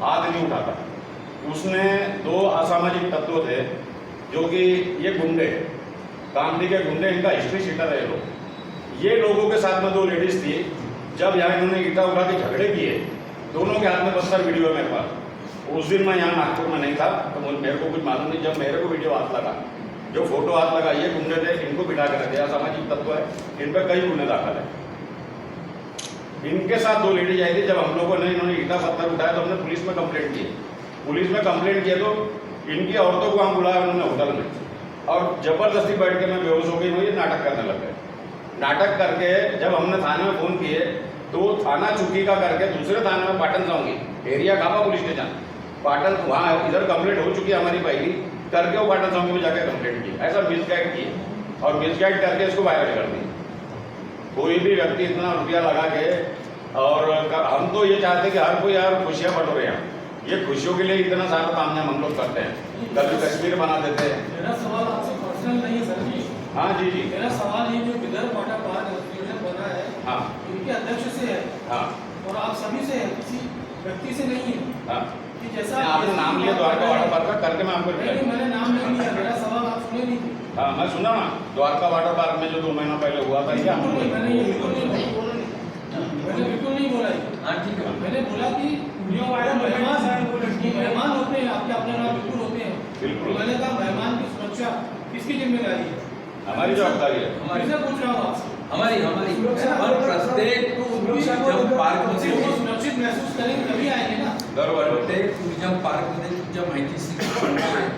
हाथ नहीं उठाता। उसने दो असामाजिक तत्व थे, जो कि ये गुंडे कामडी के गुंडे, इनका हिस्ट्री शीटर है लोग। ये लोगों के साथ में दो लेडीज़ थी, जब यहाँ इन्होंने ईटा उठा के झगड़े किए, दोनों के हाथ में बस्तर वीडियो है मेरे पास। उस दिन मैं यहाँ नागपुर में नहीं था तो मेरे को कुछ मालूम नहीं, जब मेरे को वीडियो हाथ लगा, जो फ़ोटो हाथ लगा, ये गुंडे थे, इनको बिठा के रखे असामाजिक तत्व है इन पर कई गुंडे दाखिल है। इनके साथ दो लेडीज़ आई थी, जब हम लोगों ने इन्होंने ईटा पत्थर उठाया तो हमने पुलिस में कंप्लेंट की। पुलिस में कंप्लेंट किया तो इनकी औरतों को हम बुलाया उन्होंने होटल में। और ज़बरदस्ती बैठ के मैं बेहोश हो गई हुई नाटक करने लग गए। नाटक करके जब हमने थाने में फ़ोन किए तो थाना चुकी का करके दूसरे थाने में पाटन जाऊँगी। एरिया काबा पुलिस स्टेशन। पाटन वहाँ इधर कंप्लेंट हो चुकी है हमारी पहली करके वो पाटन चौकी में जाके कंप्लेंट की ऐसा मिसगाइड की और मिसगाइड करके इसको वायरल कर दी कोई भी व्यक्ति इतना रुपया लगा के और हम तो ये चाहते हैं कि हर कोई यार खुशियाँ बटोरे यहाँ ये खुशियों के लिए इतना सारा काम हम लोग करते हैं। कभी कश्मीर बना देते हैं। मेरा सवाल आपसे पर्सनल नहीं है सर जी। हाँ जी जी। मेरा सवाल ये जो विदर्भ वाटर पार्क बना है। हाँ। इनके अध्यक्ष से है। हाँ। और आप सभी से है किसी व्यक्ति से नहीं है। हाँ। कि जैसा आपने नाम लिया द्वारका वाटर पार्क का करके मैं आपको मैंने नाम नहीं नहीं थे हाँ मैं सुना ना द्वारका वाटर पार्क में जो दो महीना पहले हुआ था क्या? मैंने बिल्कुल नहीं बोला। बिल्कुल नहीं बोला हाँ ठीक है। मैंने बोला कि जो मेहमान कि मेहमान होते हैं आपके अपने नाम बिल्कुल होते हैं। बिल्कुल। तो मैंने कहा मेहमान की सुरक्षा किसकी ज़िम्मेदारी है? हमारी जवाबदारी है। हमारी। मैं पूछ रहा हूँ आपसे। हमारी हमारी। और प्रत्येक टूरिझम पार्क वो मध्ये सुरक्षित महसूस करेंगे तभी आएँगे ना। बरोबर प्रत्येक टुरिझम पार्क मध्ये तुमच्या माहितीसाठी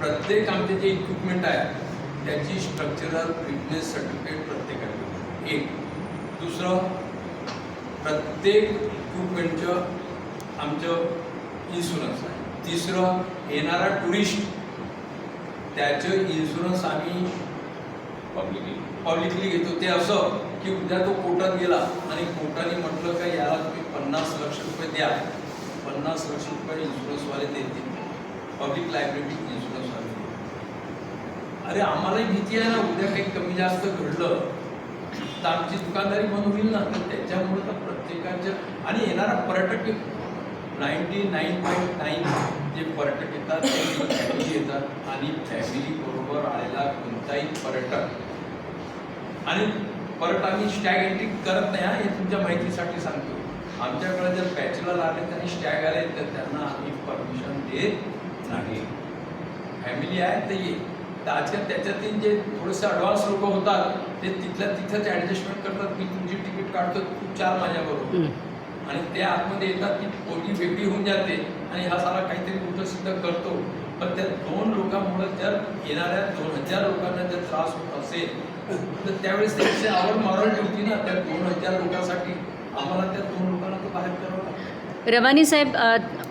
प्रत्येक आमचे जे इक्विपमेंट आहे त्याची स्ट्रक्चरल फिटनेस सर्टिफिकेट प्रत्येकाकडे एक. दुसरं प्रत्येक इक्विपमेंटचं आमचं इन्शुरन्स आहे. तिसरं येणारा टुरिस्ट त्याचं इन्शुरन्स आम्ही पब्लिकली पब्लिकली घेतो. ते असं की उद्या तो कोर्टात गेला आणि कोर्टाने म्हटलं का याला तुम्ही पन्नास लक्ष रुपये द्या. पन्नास लक्ष रुपये इन्शुरन्सवाले देतील. पब्लिक लायबिलिटी इन्शुरन्सवाले देतील अरे आम्हालाही भीती आहे ना उद्या काही कमी जास्त घडलं तर आमची दुकानदारी बंद होईल ना? तर त्याच्यामुळे तर प्रत्येकाच्या आणि येणारा पर्यटक नाईन्टी नाईन पॉईंट नाईन जे पर्यटक येतात ते फॅमिली येतात. आणि फॅमिली बरोबर आलेला कोणताही पर्यटक. आणि परत आम्ही स्टॅग एंट्री करत नाही हे तुमच्या माहितीसाठी सांगतो. आमच्याकडे जर बॅचलर आले आणि स्टॅग आले तर त्यांना आम्ही परमिशन देत नाही. फॅमिली आहे तर ये. तर आजकाल त्याच्यातील जे थोडेसे ॲडव्हान्स लोक होतात ते तिथल्या तिथंच ॲडजस्टमेंट करतात. मी तुमची तिकीट काढतो तू चार माझ्याबरोबर. आणि ते आतमध्ये येतात की पोरगी वेगळी होऊन जाते आणि हा सारा काहीतरी उलट सिद्ध करतो. पण त्या दोन लोकांमुळे जर येणाऱ्या दोन हजार लोकांना जर त्रास होत असेल तर त्यावेळेस त्याची आवड मॉरल होती ना. त्या दोन हजार लोकांसाठी आम्हाला त्या दोन लोकांना तर बाहेर करावं लागतं. रवानी साहेब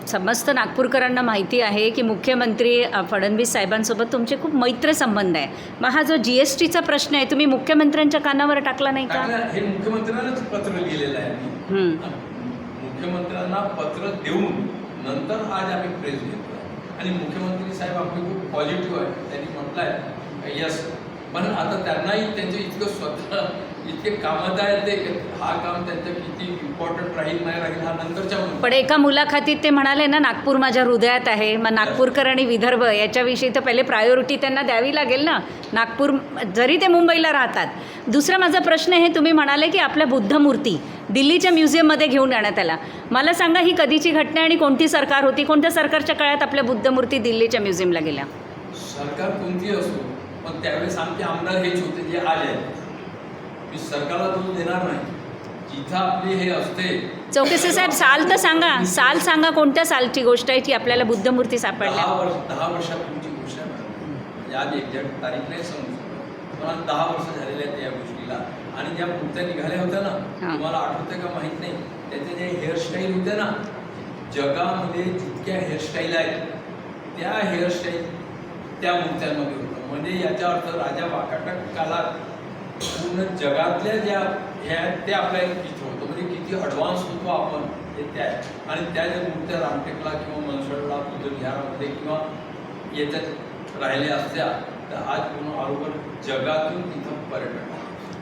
समस्त नागपूरकरांना माहिती आहे की मुख्यमंत्री फडणवीस साहेबांसोबत तुमचे खूप मैत्र संबंध आहे. मग हा जो जी एस टीचा प्रश्न आहे तुम्ही मुख्यमंत्र्यांच्या कानावर टाकला नाही का? हे मुख्यमंत्र्यांनाच पत्र लिहिलेलं आहे. मुख्यमंत्र्यांना पत्र देऊन नंतर आज आम्ही प्रेस घेतो आणि मुख्यमंत्री साहेब आपले खूप पॉझिटिव्ह आहे त्यांनी म्हटलं आहे यस. पण आता त्यांनाही त्यांचं इतकं स्वतः इतके कामात आहे ते हा काम त्यांचं किती इम्पॉर्टंट राहील नाही राहील हा नंतरच्या. पण एका मुलाखतीत ते म्हणाले ना नागपूर माझ्या हृदयात आहे मग नागपूरकर आणि विदर्भ याच्याविषयी तर पहिले प्रायोरिटी त्यांना द्यावी लागेल ना. नागपूर जरी ते मुंबईला राहतात. दुसरा माझा प्रश्न आहे तुम्ही म्हणाले की आपल्या बुद्धमूर्ती दिल्लीच्या म्युझियममध्ये घेऊन येण्यात आला. मला सांगा ही कधीची घटना आणि कोणती सरकार होती? कोणत्या सरकारच्या काळात आपल्या बुद्धमूर्ती दिल्लीच्या म्युझियमला गेल्या? सरकार कोणती असो पण त्यावेळेस आमचे आमदार हेच होते जे आहेत मी सरकारला दोष देणार नाही. जिथं आपली हे असते. चौकसे साहेब साल तर सांगा. साल सांगा कोणत्या सालची गोष्ट आहे की आपल्याला बुद्धमूर्ती दहा सापडल्या वर्ष दहा वर्षापूर्वीची गोष्ट आहे मॅडम. म्हणजे आज एक्झॅक्ट तारीख नाही सांगू शकत पण आज दहा वर्ष झालेले आहेत या गोष्टीला. आणि ज्या मूर्त्या निघाल्या होत्या ना हा. तुम्हाला आठवतंय का माहीत नाही? त्याच्या जे हेअरस्टाईल होत्या ना जगामध्ये जितक्या हेअरस्टाईल आहेत त्या हेअरस्टाईल त्या मूर्त्यांमध्ये होतं. म्हणजे याचा अर्थ राजा वाकाटक काळात पूर्ण जगातल्या ज्या ह्या आहेत त्या आपल्या इथं होतं. म्हणजे किती ॲडव्हान्स होतो आपण हे त्या. आणि त्या ज्या मूर्त्या रामटेकला किंवा मनसडला बुद्धविहारामध्ये किंवा याच्यात राहिल्या असत्या तर आज पूर्ण बरोबर जगातून तिथं पर्यटन.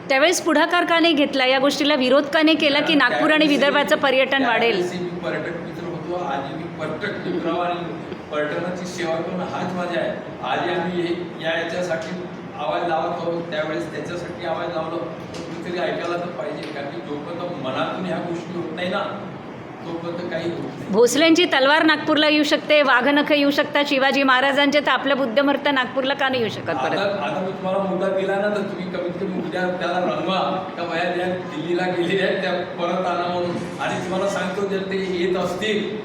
त्यावेळेस पुढाकार का नाही घेतला? या गोष्टीला विरोध का नाही केला की नागपूर आणि विदर्भाचं पर्यटन वाढेल? मी पर्यटक मित्र होतो. आज मी पर्यटक मित्र आणि पर्यटनाची सेवा करणं हाच माझा आहे. आज आम्ही हे- या याच्यासाठी आवाज लावत आहोत त्यावेळेस त्याच्यासाठी आवाज लावलो. कुठेतरी ऐकायला तर पाहिजे कारण की जोपर्यंत मनातून ह्या गोष्टी होत नाही ना तोपर्यंत काही होत नाही. भोसलेंची तलवार नागपूरला येऊ शकते वाघनख येऊ शकतात शिवाजी महाराजांचे तर आपलं बुद्धमर्त नागपूरला का नाही येऊ शकत आता परत? आता मी तुम्हाला मुद्दा दिला ना तर तुम्ही कमीत कमी उद्या त्याला रंगवा त्या वया ज्या दिल्लीला गेलेल्या आहेत त्या परत आणा म्हणून. आणि तुम्हाला सांगतो जर ते येत असतील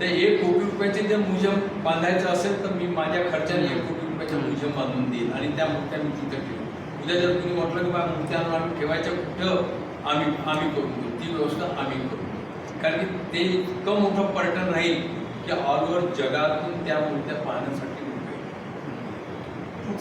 ते एक कोटी रुपयाचे जर म्युझियम बांधायचं असेल तर मी माझ्या खर्चाने एक कोटी रुपयाच्या म्युझियम बांधून देईल आणि त्या मूर्त्या मी तिथं ठेवू. उद्या जर तुम्ही म्हटलं की बा मूर्त्या आणून आम्ही ठेवायच्या कुठं आम्ही आम्ही करून देऊ. ती व्यवस्था आम्ही करू कारण की ते इतकं मोठं पर्यटन राहील की ऑल ओव्हर जगातून त्या मूर्त्या पाहण्यासाठी लोक